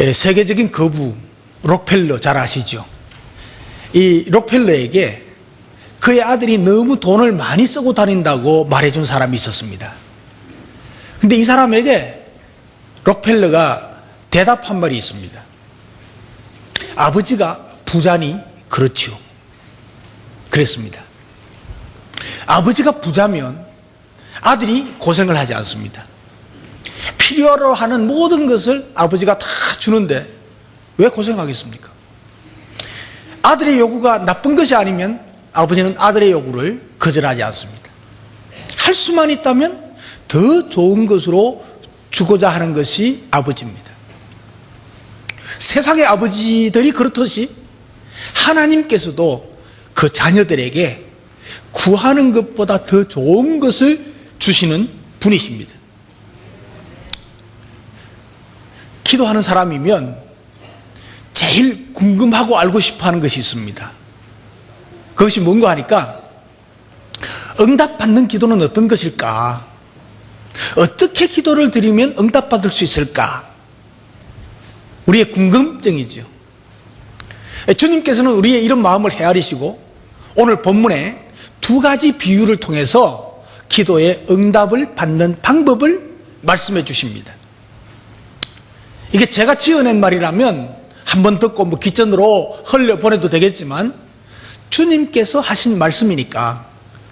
예, 세계적인 거부 록펠러 잘 아시죠? 이 록펠러에게 그의 아들이 너무 돈을 많이 쓰고 다닌다고 말해준 사람이 있었습니다. 근데 이 사람에게 록펠러가 대답한 말이 있습니다. 아버지가 부자니 그렇지요. 그랬습니다. 아버지가 부자면 아들이 고생을 하지 않습니다. 필요로 하는 모든 것을 아버지가 다 주는데 왜 고생하겠습니까? 아들의 요구가 나쁜 것이 아니면 아버지는 아들의 요구를 거절하지 않습니다. 할 수만 있다면 더 좋은 것으로 주고자 하는 것이 아버지입니다. 세상의 아버지들이 그렇듯이 하나님께서도 그 자녀들에게 구하는 것보다 더 좋은 것을 주시는 분이십니다. 기도하는 사람이면 제일 궁금하고 알고 싶어 하는 것이 있습니다. 그것이 뭔가 하니까 응답받는 기도는 어떤 것일까? 어떻게 기도를 드리면 응답받을 수 있을까? 우리의 궁금증이죠. 주님께서는 우리의 이런 마음을 헤아리시고 오늘 본문에 두 가지 비유를 통해서 기도의 응답을 받는 방법을 말씀해 주십니다. 이게 제가 지어낸 말이라면 한 번 듣고 뭐 기전으로 흘려 보내도 되겠지만 주님께서 하신 말씀이니까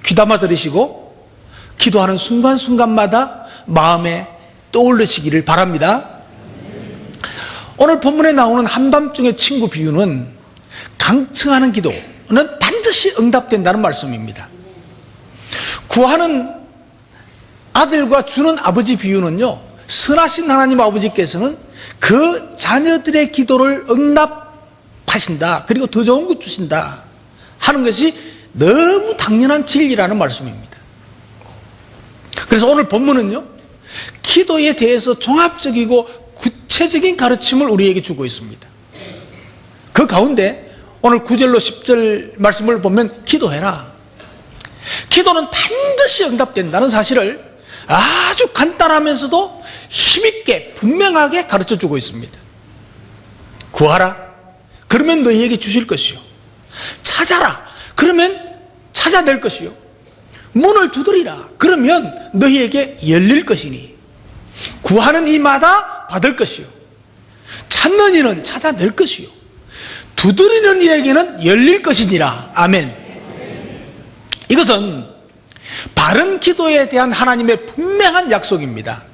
귀담아 들으시고 기도하는 순간순간마다 마음에 떠올리시기를 바랍니다. 오늘 본문에 나오는 한밤중의 친구 비유는 강청하는 기도는 반드시 응답된다는 말씀입니다. 구하는 아들과 주는 아버지 비유는요, 선하신 하나님 아버지께서는 그 자녀들의 기도를 응답하신다. 그리고 더 좋은 것 주신다. 하는 것이 너무 당연한 진리라는 말씀입니다. 그래서 오늘 본문은요, 기도에 대해서 종합적이고 구체적인 가르침을 우리에게 주고 있습니다. 그 가운데 오늘 9절로 10절 말씀을 보면 기도해라. 기도는 반드시 응답된다는 사실을 아주 간단하면서도 힘있게 분명하게 가르쳐 주고 있습니다. 구하라. 그러면 너희에게 주실 것이요. 찾아라. 그러면 찾아낼 것이요. 문을 두드리라. 그러면 너희에게 열릴 것이니. 구하는 이마다 받을 것이요. 찾는 이는 찾아낼 것이요. 두드리는 이에게는 열릴 것이니라. 아멘. 이것은 바른 기도에 대한 하나님의 분명한 약속입니다.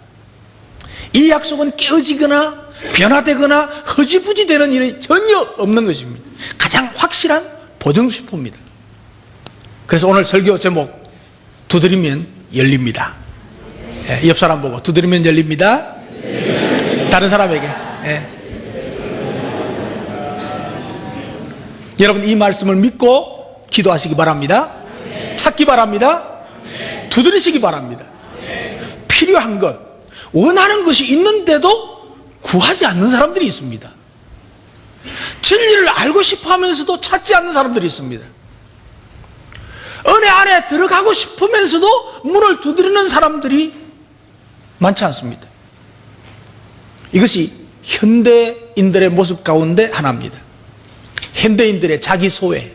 이 약속은 깨어지거나 변화되거나 허지부지 되는 일이 전혀 없는 것입니다. 가장 확실한 보증수포입니다. 그래서 오늘 설교 제목 두드리면 열립니다. 예, 옆 사람 보고 두드리면 열립니다. 다른 사람에게. 예. 여러분 이 말씀을 믿고 기도하시기 바랍니다. 찾기 바랍니다. 두드리시기 바랍니다. 필요한 것, 원하는 것이 있는데도 구하지 않는 사람들이 있습니다. 진리를 알고 싶어 하면서도 찾지 않는 사람들이 있습니다. 은혜 안에 들어가고 싶으면서도 문을 두드리는 사람들이 많지 않습니다. 이것이 현대인들의 모습 가운데 하나입니다. 현대인들의 자기 소외,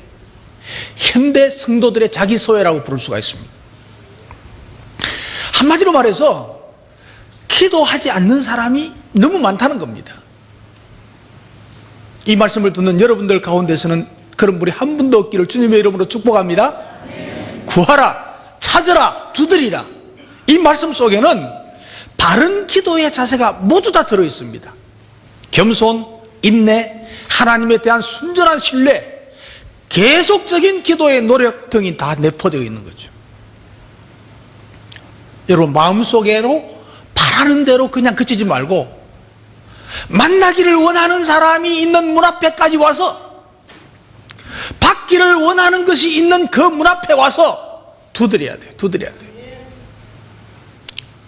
현대 성도들의 자기 소외라고 부를 수가 있습니다. 한마디로 말해서 기도하지 않는 사람이 너무 많다는 겁니다. 이 말씀을 듣는 여러분들 가운데서는 그런 분이 한 분도 없기를 주님의 이름으로 축복합니다. 구하라, 찾으라, 두드리라. 이 말씀 속에는 바른 기도의 자세가 모두 다 들어 있습니다. 겸손, 인내, 하나님에 대한 순전한 신뢰, 계속적인 기도의 노력 등이 다 내포되어 있는 거죠. 여러분, 마음속에로 바라는 대로 그냥 그치지 말고, 만나기를 원하는 사람이 있는 문 앞에까지 와서, 받기를 원하는 것이 있는 그 문 앞에 와서 두드려야 돼요. 두드려야 돼요.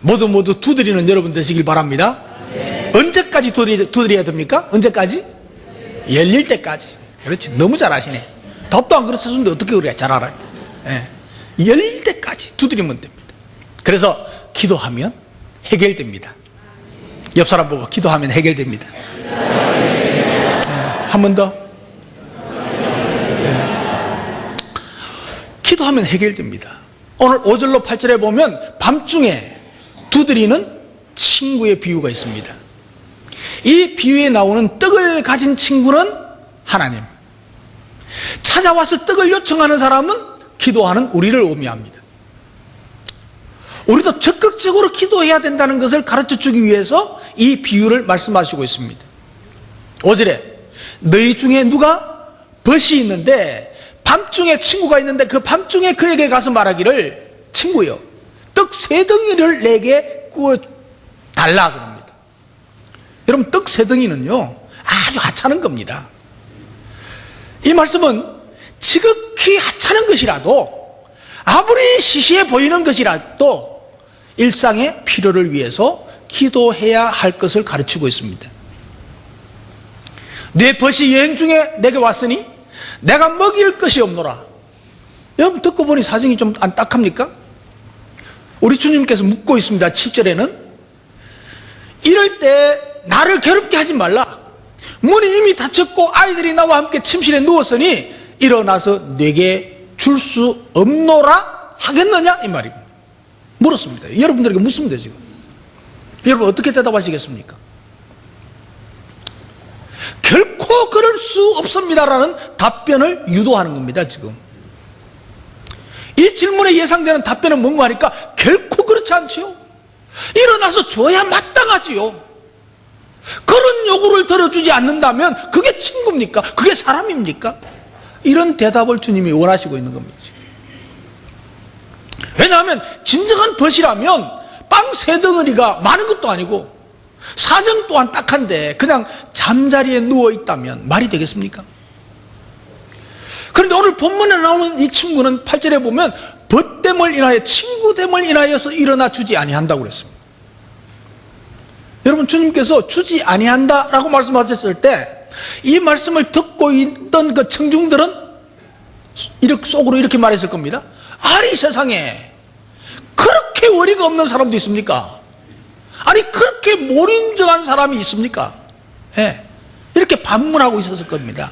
모두 모두 두드리는 여러분 되시길 바랍니다. 언제까지 두드리, 두드려야 됩니까? 언제까지? 열릴 때까지. 그렇지. 너무 잘 아시네. 답도 안 그랬었는데 어떻게 그래? 잘 알아요. 예. 열릴 때까지 두드리면 됩니다. 그래서 기도하면 해결됩니다. 옆 사람 보고 기도하면 해결됩니다. 한번 더. 네. 기도하면 해결됩니다. 오늘 5절로 8절에 보면 밤중에 두드리는 친구의 비유가 있습니다. 이 비유에 나오는 떡을 가진 친구는 하나님. 찾아와서 떡을 요청하는 사람은 기도하는 우리를 의미합니다. 우리도 적극적으로 기도해야 된다는 것을 가르쳐 주기 위해서 이 비유를 말씀하시고 있습니다. 5절에 너희 중에 누가 벗이 있는데 밤중에 친구가 있는데 그 밤중에 그에게 가서 말하기를 친구여 떡 세 덩이를 내게 구워 달라 그럽니다. 여러분 떡 세 덩이는요 아주 하찮은 겁니다. 이 말씀은 지극히 하찮은 것이라도 아무리 시시해 보이는 것이라도 일상의 필요를 위해서 기도해야 할 것을 가르치고 있습니다. 내 벗이 여행 중에 내게 왔으니 내가 먹일 것이 없노라. 여러분 듣고 보니 사정이 좀 안 딱합니까? 우리 주님께서 묻고 있습니다. 7절에는 이럴 때 나를 괴롭게 하지 말라. 문이 이미 닫혔고 아이들이 나와 함께 침실에 누웠으니 일어나서 내게 줄 수 없노라 하겠느냐 이 말입니다. 물었습니다. 여러분들에게 묻습니다 지금. 여러분 어떻게 대답하시겠습니까? 결코 그럴 수 없습니다라는 답변을 유도하는 겁니다 지금. 이 질문에 예상되는 답변은 뭔가 하니까 결코 그렇지 않지요. 일어나서 줘야 마땅하지요. 그런 요구를 들어주지 않는다면 그게 친구입니까? 그게 사람입니까? 이런 대답을 주님이 원하시고 있는 겁니다. 왜냐하면 진정한 벗이라면 빵 세 덩어리가 많은 것도 아니고 사정 또한 딱한데 그냥 잠자리에 누워 있다면 말이 되겠습니까? 그런데 오늘 본문에 나오는 이 친구는 8절에 보면 벗됨을 인하여 친구됨을 인하여서 일어나 주지 아니한다고 그랬습니다. 여러분 주님께서 주지 아니한다라고 말씀하셨을 때 이 말씀을 듣고 있던 그 청중들은 이렇게 속으로 이렇게 말했을 겁니다. 아니 세상에 그렇게 어리가 없는 사람도 있습니까? 아니 그렇게 몰인정한 사람이 있습니까? 예. 이렇게 반문하고 있었을 겁니다.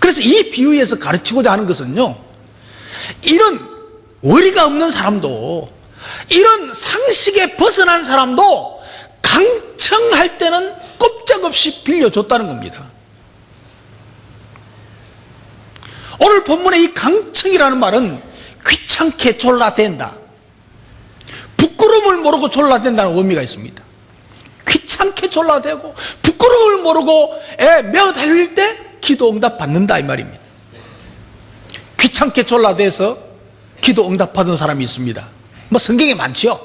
그래서 이 비유에서 가르치고자 하는 것은요, 이런 어리가 없는 사람도, 이런 상식에 벗어난 사람도 강청할 때는 꼼짝없이 빌려줬다는 겁니다. 오늘 본문의 이 강청이라는 말은 귀찮게 졸라댄다. 부끄러움을 모르고 졸라댄다는 의미가 있습니다. 귀찮게 졸라대고 부끄러움을 모르고 애 매어 달릴 때 기도 응답 받는다 이 말입니다. 귀찮게 졸라대서 기도 응답 받은 사람이 있습니다. 뭐 성경에 많지요.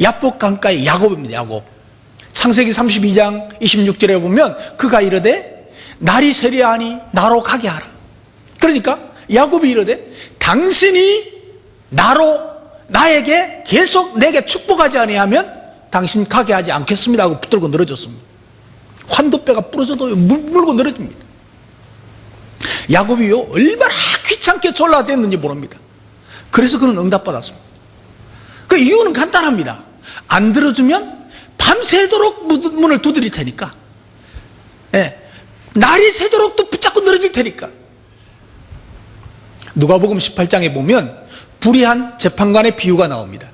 야복 강가의 야곱입니다. 야곱. 창세기 32장 26절에 보면 그가 이르되 날이 세려하니 나로 가게 하라. 그러니까 야곱이 이르되 당신이 나로 나에게 계속 내게 축복하지 아니하면 당신 가게 하지 않겠습니다 하고 붙들고 늘어졌습니다. 환도뼈가 부러져도 물, 물고 늘어집니다. 야곱이요 얼마나 귀찮게 졸라댔는지 모릅니다. 그래서 그는 응답받았습니다. 그 이유는 간단합니다. 안 들어주면 밤새도록 문을 두드릴 테니까. 예. 날이 새도록 또 붙잡고 늘어질 테니까. 누가복음 18장에 보면 불의한 재판관의 비유가 나옵니다.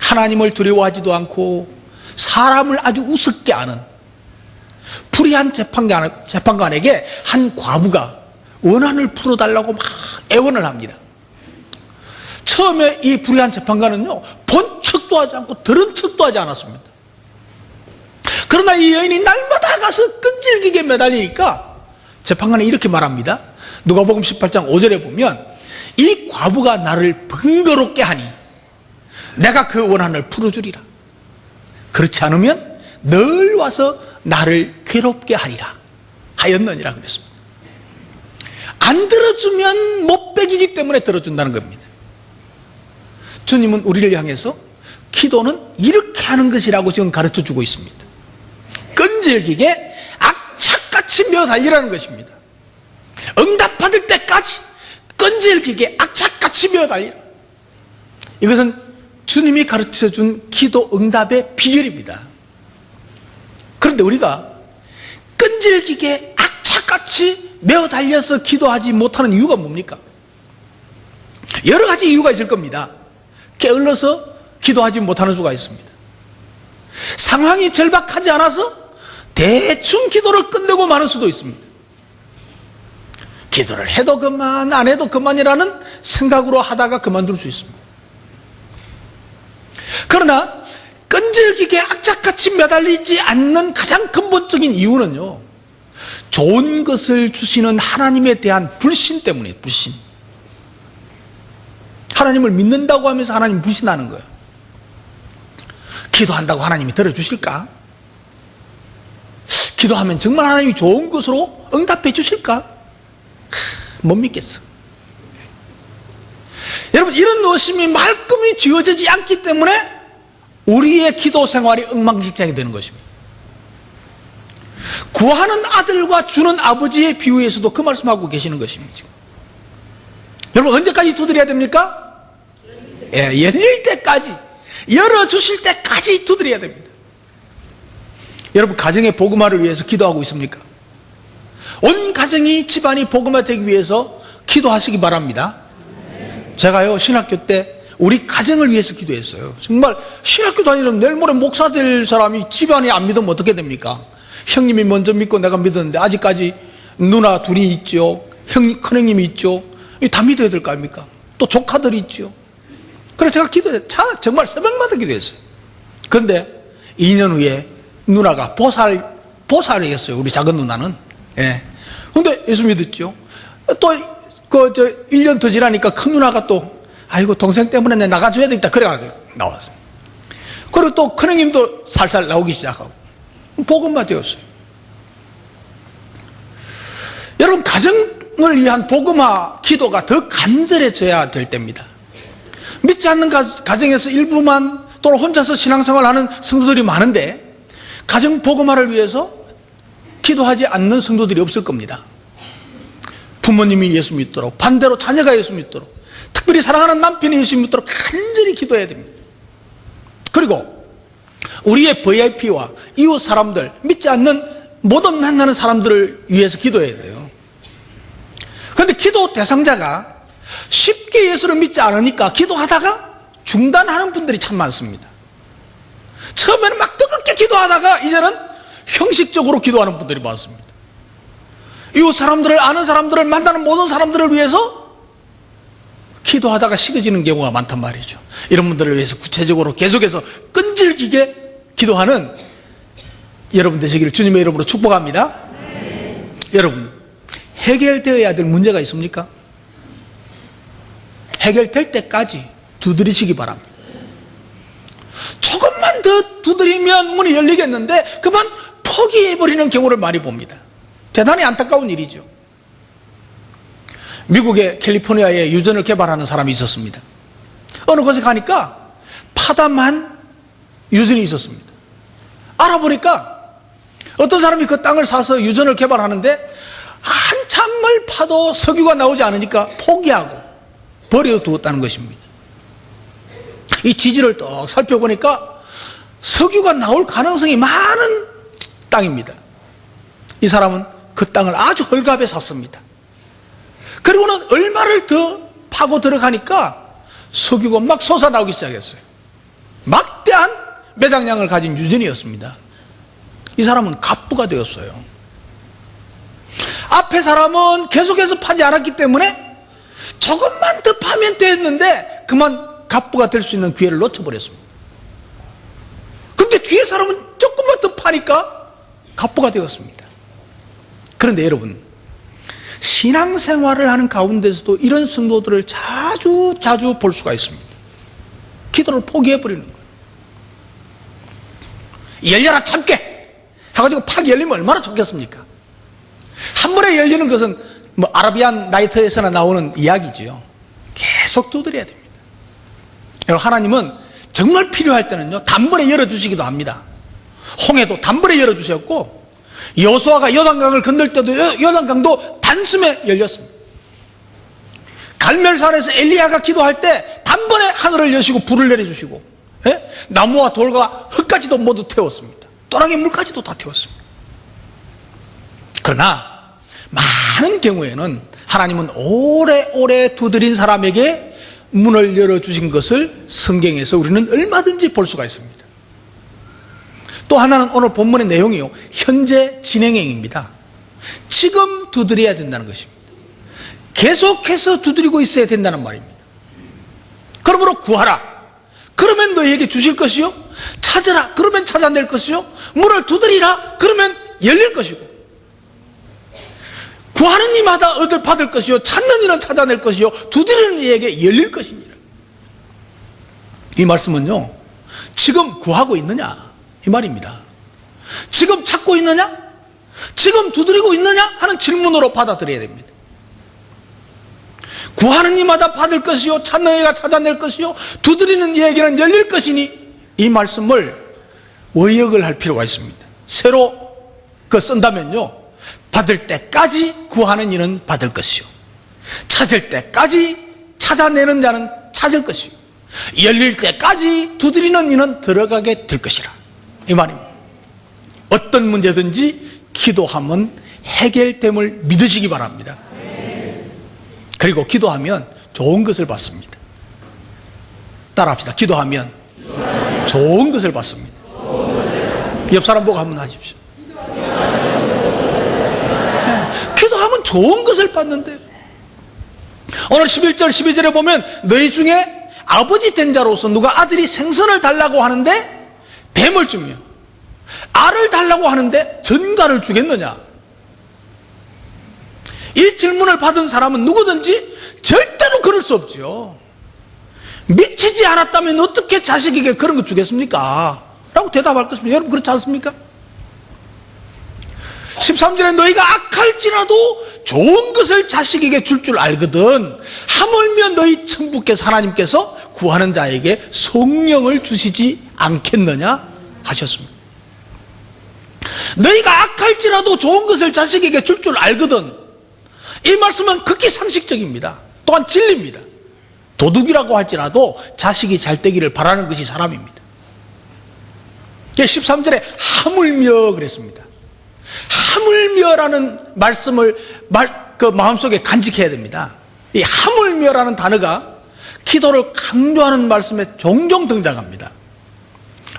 하나님을 두려워하지도 않고 사람을 아주 우습게 아는 불의한 재판관, 재판관에게 한 과부가 원한을 풀어달라고 막 애원을 합니다. 처음에 이 불의한 재판관은요, 본 척도 하지 않고 들은 척도 하지 않았습니다. 그러나 이 여인이 날마다 가서 끈질기게 매달리니까 재판관이 이렇게 말합니다. 누가복음 18장 5절에 보면 이 과부가 나를 번거롭게 하니 내가 그 원한을 풀어주리라. 그렇지 않으면 늘 와서 나를 괴롭게 하리라. 하였느니라 그랬습니다. 안 들어주면 못 빼기기 때문에 들어준다는 겁니다. 주님은 우리를 향해서 기도는 이렇게 하는 것이라고 지금 가르쳐 주고 있습니다. 끈질기게 악착같이 며 달리라는 것입니다. 응답받을 때까지 끈질기게 악착같이 며 달리라. 이것은 주님이 가르쳐 준 기도 응답의 비결입니다. 그런데 우리가 끈질기게 악착같이 매어 달려서 기도하지 못하는 이유가 뭡니까? 여러 가지 이유가 있을 겁니다. 게을러서 기도하지 못하는 수가 있습니다. 상황이 절박하지 않아서 대충 기도를 끝내고 마는 수도 있습니다. 기도를 해도 그만, 안 해도 그만이라는 생각으로 하다가 그만둘 수 있습니다. 그러나 끈질기게 악착같이 매달리지 않는 가장 근본적인 이유는요, 좋은 것을 주시는 하나님에 대한 불신 때문이에요, 불신. 하나님을 믿는다고 하면서 하나님 불신하는 거예요. 기도한다고 하나님이 들어주실까? 기도하면 정말 하나님이 좋은 것으로 응답해 주실까? 못 믿겠어. 여러분, 이런 의심이 말끔히 지어지지 않기 때문에 우리의 기도 생활이 엉망진창이 되는 것입니다. 구하는 아들과 주는 아버지의 비유에서도 그 말씀하고 계시는 것입니다. 지금. 여러분, 언제까지 두드려야 됩니까? 예, 열릴 때까지, 열어주실 때까지 두드려야 됩니다. 여러분, 가정의 복음화를 위해서 기도하고 있습니까? 온 가정이 집안이 복음화 되기 위해서 기도하시기 바랍니다. 제가요, 신학교 때 우리 가정을 위해서 기도했어요. 정말 신학교 다니는 내일 모레 목사 될 사람이 집안이 안 믿으면 어떻게 됩니까? 형님이 먼저 믿고 내가 믿었는데 아직까지 누나 둘이 있죠. 형, 큰형님이 있죠. 이다 믿어야 될 거 아닙니까? 또 조카들이 있죠. 그래서 제가 기도했어요. 자, 정말 새벽마다 기도했어요. 그런데 2년 후에 누나가 보살, 보살이 었어요 우리 작은 누나는. 예. 근데 예수 믿었죠. 또, 그, 저, 1년 더 지나니까 큰 누나가 또, 아이고, 동생 때문에 내 나가줘야 되겠다. 그래가지고 나왔어요. 그리고 또 큰 형님도 살살 나오기 시작하고. 복음만 되었어요. 여러분, 가정을 위한 복음화 기도가 더 간절해져야 될 때입니다. 믿지 않는 가, 가정에서 일부만 또는 혼자서 신앙생활 하는 성도들이 많은데, 가정 복음화를 위해서 기도하지 않는 성도들이 없을 겁니다. 부모님이 예수 믿도록, 반대로 자녀가 예수 믿도록, 특별히 사랑하는 남편이 예수 믿도록 간절히 기도해야 됩니다. 그리고 우리의 VIP와 이웃 사람들, 믿지 않는 모든 만나는 사람들을 위해서 기도해야 돼요. 그런데 기도 대상자가 쉽게 예수를 믿지 않으니까 기도하다가 중단하는 분들이 참 많습니다. 처음에는 막 뜨겁게 기도하다가 이제는 형식적으로 기도하는 분들이 많습니다. 이웃 사람들을 아는 사람들을 만나는 모든 사람들을 위해서 기도하다가 식어지는 경우가 많단 말이죠. 이런 분들을 위해서 구체적으로 계속해서 끈질기게 기도하는 여러분 되시기를 주님의 이름으로 축복합니다. 여러분, 해결되어야 될 문제가 있습니까? 해결될 때까지 두드리시기 바랍니다. 조금만 더 두드리면 문이 열리겠는데 그만 포기해버리는 경우를 많이 봅니다. 대단히 안타까운 일이죠. 미국의 캘리포니아에 유전을 개발하는 사람이 있었습니다. 어느 곳에 가니까 파다만 유전이 있었습니다. 알아보니까 어떤 사람이 그 땅을 사서 유전을 개발하는데 한참을 파도 석유가 나오지 않으니까 포기하고 버려두었다는 것입니다. 이 지지를 떡 살펴보니까 석유가 나올 가능성이 많은 땅입니다. 이 사람은 그 땅을 아주 헐갑에 샀습니다. 그리고는 얼마를 더 파고 들어가니까 석유가 막 솟아나오기 시작했어요. 막대한 매장량을 가진 유전이었습니다. 이 사람은 갑부가 되었어요. 앞에 사람은 계속해서 파지 않았기 때문에 조금만 더 파면 됐는데 그만 갑부가 될 수 있는 기회를 놓쳐버렸습니다. 근데 뒤에 사람은 조금만 더 파니까 갑부가 되었습니다. 그런데 여러분, 신앙생활을 하는 가운데서도 이런 성도들을 자주 자주 볼 수가 있습니다. 기도를 포기해버리는 거예요. 열려라 참게! 해가지고 팍 열리면 얼마나 좋겠습니까? 한 번에 열리는 것은 뭐 아라비안 나이트에서나 나오는 이야기지요. 계속 두드려야 됩니다. 여러분, 하나님은 정말 필요할 때는요, 단번에 열어주시기도 합니다. 홍해도 단번에 열어주셨고, 여수아가 여단강을 건널 때도 여- 여단강도 단숨에 열렸습니다. 갈멜산에서 엘리야가 기도할 때 단번에 하늘을 여시고 불을 내려주시고 예? 나무와 돌과 흙까지도 모두 태웠습니다. 또랑의 물까지도 다 태웠습니다. 그러나 많은 경우에는 하나님은 오래오래 두드린 사람에게 문을 열어주신 것을 성경에서 우리는 얼마든지 볼 수가 있습니다. 또 하나는 오늘 본문의 내용이요. 현재 진행형입니다. 지금 두드려야 된다는 것입니다. 계속해서 두드리고 있어야 된다는 말입니다. 그러므로 구하라. 그러면 너희에게 주실 것이요. 찾으라. 그러면 찾아낼 것이요. 문을 두드리라. 그러면 열릴 것이고. 구하는 이마다 얻을 받을 것이요. 찾는 이는 찾아낼 것이요. 두드리는 이에게 열릴 것입니다. 이 말씀은요. 지금 구하고 있느냐? 이 말입니다. 지금 찾고 있느냐? 지금 두드리고 있느냐? 하는 질문으로 받아들여야 됩니다. 구하는 이마다 받을 것이요 찾는 이가 찾아낼 것이요 두드리는 이에게는 열릴 것이니 이 말씀을 의역을 할 필요가 있습니다. 새로 그 쓴다면요 받을 때까지 구하는 이는 받을 것이요 찾을 때까지 찾아내는 자는 찾을 것이요 열릴 때까지 두드리는 이는 들어가게 될 것이라 이 말입니다. 어떤 문제든지 기도하면 해결됨을 믿으시기 바랍니다. 그리고 기도하면 좋은 것을 받습니다. 따라합시다. 기도하면 좋은 것을 받습니다. 옆 사람 보고 한번 하십시오. 네, 기도하면 좋은 것을 받는데 오늘 11절 12절에 보면 너희 중에 아버지 된 자로서 누가 아들이 생선을 달라고 하는데 뱀을 주며 알을 달라고 하는데 전갈을 주겠느냐? 이 질문을 받은 사람은 누구든지 절대로 그럴 수 없죠. 미치지 않았다면 어떻게 자식에게 그런 거 주겠습니까? 라고 대답할 것입니다. 여러분 그렇지 않습니까? 13절에 너희가 악할지라도 좋은 것을 자식에게 줄줄 알거든 하물며 너희 천부께서 하나님께서 구하는 자에게 성령을 주시지 않겠느냐 하셨습니다. 너희가 악할지라도 좋은 것을 자식에게 줄줄 알거든 이 말씀은 극히 상식적입니다. 또한 진리입니다. 도둑이라고 할지라도 자식이 잘 되기를 바라는 것이 사람입니다. 13절에 하물며 그랬습니다. 하물며라는 말씀을 말, 그 마음속에 간직해야 됩니다. 이 하물며라는 단어가 기도를 강조하는 말씀에 종종 등장합니다.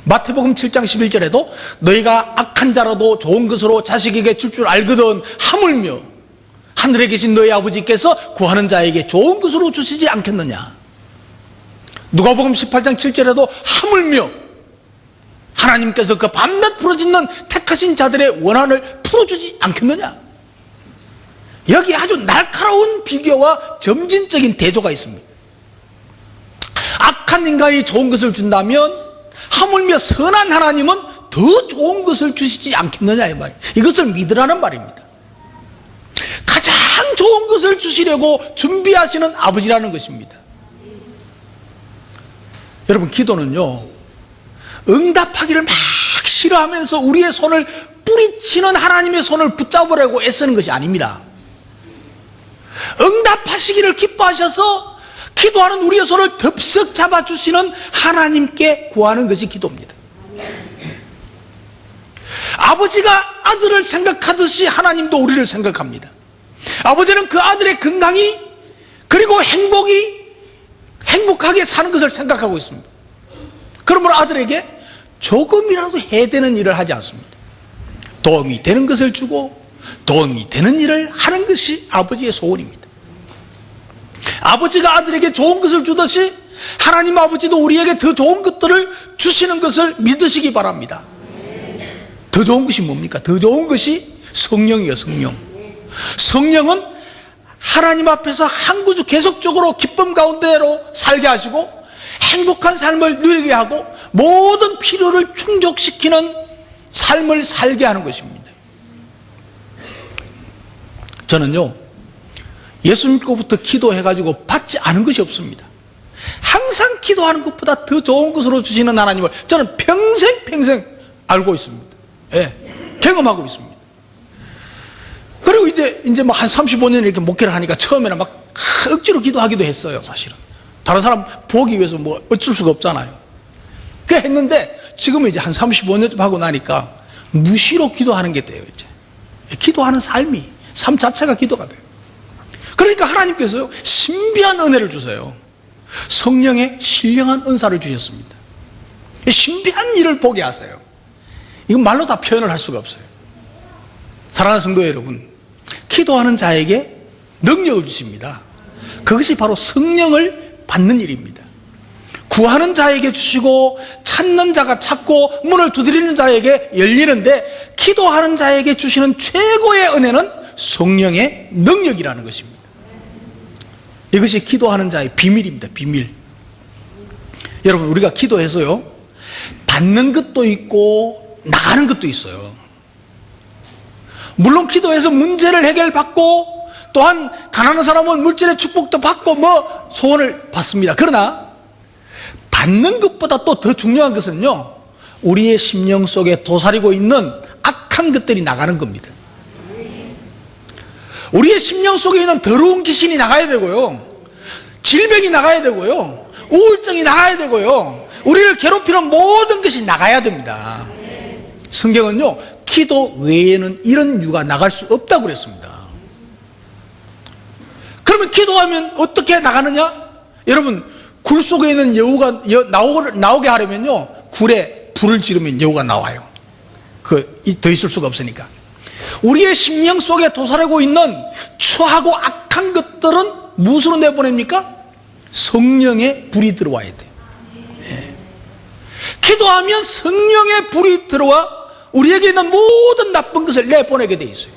마태복음 7장 11절에도 너희가 악한 자라도 좋은 것으로 자식에게 줄 줄 알거든 하물며 하늘에 계신 너희 아버지께서 구하는 자에게 좋은 것으로 주시지 않겠느냐. 누가복음 18장 7절에도 하물며 하나님께서 그 밤낮 부러짓는 택하신 자들의 원한을 풀어주지 않겠느냐. 여기 아주 날카로운 비교와 점진적인 대조가 있습니다. 악한 인간이 좋은 것을 준다면 하물며 선한 하나님은 더 좋은 것을 주시지 않겠느냐 이 말. 이것을 믿으라는 말입니다. 가장 좋은 것을 주시려고 준비하시는 아버지라는 것입니다. 여러분, 기도는요, 응답하기를 막 싫어하면서 우리의 손을 뿌리치는 하나님의 손을 붙잡으려고 애쓰는 것이 아닙니다. 응답하시기를 기뻐하셔서 기도하는 우리의 손을 덥석 잡아주시는 하나님께 구하는 것이 기도입니다. 아버지가 아들을 생각하듯이 하나님도 우리를 생각합니다. 아버지는 그 아들의 건강이 그리고 행복이 행복하게 사는 것을 생각하고 있습니다. 그러므로 아들에게 조금이라도 해야 되는 일을 하지 않습니다. 도움이 되는 것을 주고 도움이 되는 일을 하는 것이 아버지의 소원입니다. 아버지가 아들에게 좋은 것을 주듯이 하나님 아버지도 우리에게 더 좋은 것들을 주시는 것을 믿으시기 바랍니다. 더 좋은 것이 뭡니까? 더 좋은 것이 성령이에요, 성령. 성령은 하나님 앞에서 한 구주 계속적으로 기쁨 가운데로 살게 하시고 행복한 삶을 누리게 하고 모든 필요를 충족시키는 삶을 살게 하는 것입니다. 저는요, 예수 믿고부터 기도해가지고 받지 않은 것이 없습니다. 항상 기도하는 것보다 더 좋은 것으로 주시는 하나님을 저는 평생 평생 알고 있습니다. 예, 경험하고 있습니다. 그리고 이제, 이제 뭐한 35년 이렇게 목회를 하니까 처음에는 막 하, 억지로 기도하기도 했어요, 사실은. 다른 사람 보기 위해서 뭐 어쩔 수가 없잖아요. 그 했는데 지금은 이제 한 35년쯤 하고 나니까 무시로 기도하는 게 돼요, 이제. 기도하는 삶이, 삶 자체가 기도가 돼요. 그러니까 하나님께서요, 신비한 은혜를 주세요. 성령의 신령한 은사를 주셨습니다. 신비한 일을 보게 하세요. 이건 말로 다 표현을 할 수가 없어요. 사랑하는 성도 여러분, 기도하는 자에게 능력을 주십니다. 그것이 바로 성령을 받는 일입니다. 구하는 자에게 주시고 찾는 자가 찾고 문을 두드리는 자에게 열리는데 기도하는 자에게 주시는 최고의 은혜는 성령의 능력이라는 것입니다. 이것이 기도하는 자의 비밀입니다. 비밀. 여러분 우리가 기도해서요 받는 것도 있고 나가는 것도 있어요. 물론 기도해서 문제를 해결받고 또한 가난한 사람은 물질의 축복도 받고 뭐 소원을 받습니다. 그러나 받는 것보다 또 더 중요한 것은요 우리의 심령 속에 도사리고 있는 악한 것들이 나가는 겁니다. 우리의 심령 속에 있는 더러운 귀신이 나가야 되고요. 질병이 나가야 되고요. 우울증이 나가야 되고요. 우리를 괴롭히는 모든 것이 나가야 됩니다. 성경은요, 기도 외에는 이런 유가 나갈 수 없다고 그랬습니다. 그러면 기도하면 어떻게 나가느냐? 여러분, 굴 속에 있는 여우가 나오게 하려면요, 굴에 불을 지르면 여우가 나와요. 그, 이- 더 있을 수가 없으니까. 우리의 심령 속에 도사리고 있는 추하고 악한 것들은 무엇으로 내보냅니까? 성령의 불이 들어와야 돼요. 예. 기도하면 성령의 불이 들어와 우리에게 있는 모든 나쁜 것을 내보내게 돼 있어요.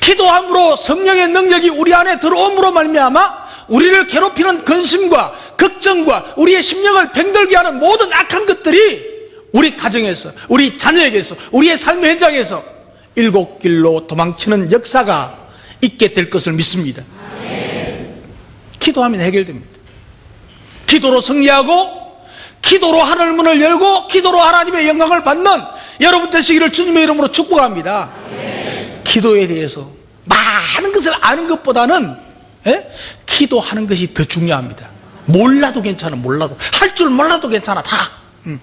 기도함으로 성령의 능력이 우리 안에 들어옴으로 말미암아 우리를 괴롭히는 근심과 걱정과 우리의 심령을 병들게 하는 모든 악한 것들이 우리 가정에서 우리 자녀에게서 우리의 삶의 현장에서 일곱 길로 도망치는 역사가 있게 될 것을 믿습니다. 기도하면 해결됩니다. 기도로 승리하고 기도로 하늘 문을 열고 기도로 하나님의 영광을 받는 여러분 되시기를 주님의 이름으로 축복합니다. 기도에 대해서 많은 것을 아는 것보다는 예? 기도하는 것이 더 중요합니다. 몰라도 괜찮아, 몰라도 할 줄 몰라도 괜찮아, 다. 음.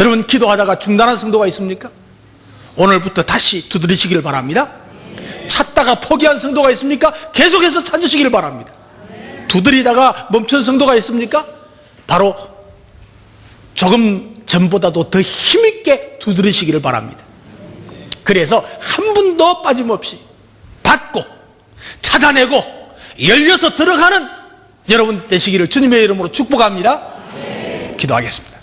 여러분 기도하다가 중단한 성도가 있습니까? 오늘부터 다시 두드리시기를 바랍니다. 찾다가 포기한 성도가 있습니까? 계속해서 찾으시기를 바랍니다. 두드리다가 멈춘 성도가 있습니까? 바로 조금 전보다도 더 힘있게 두드리시기를 바랍니다. 그래서 한 분도 빠짐없이 받고 찾아내고 열려서 들어가는 여러분 되시기를 주님의 이름으로 축복합니다. 기도하겠습니다.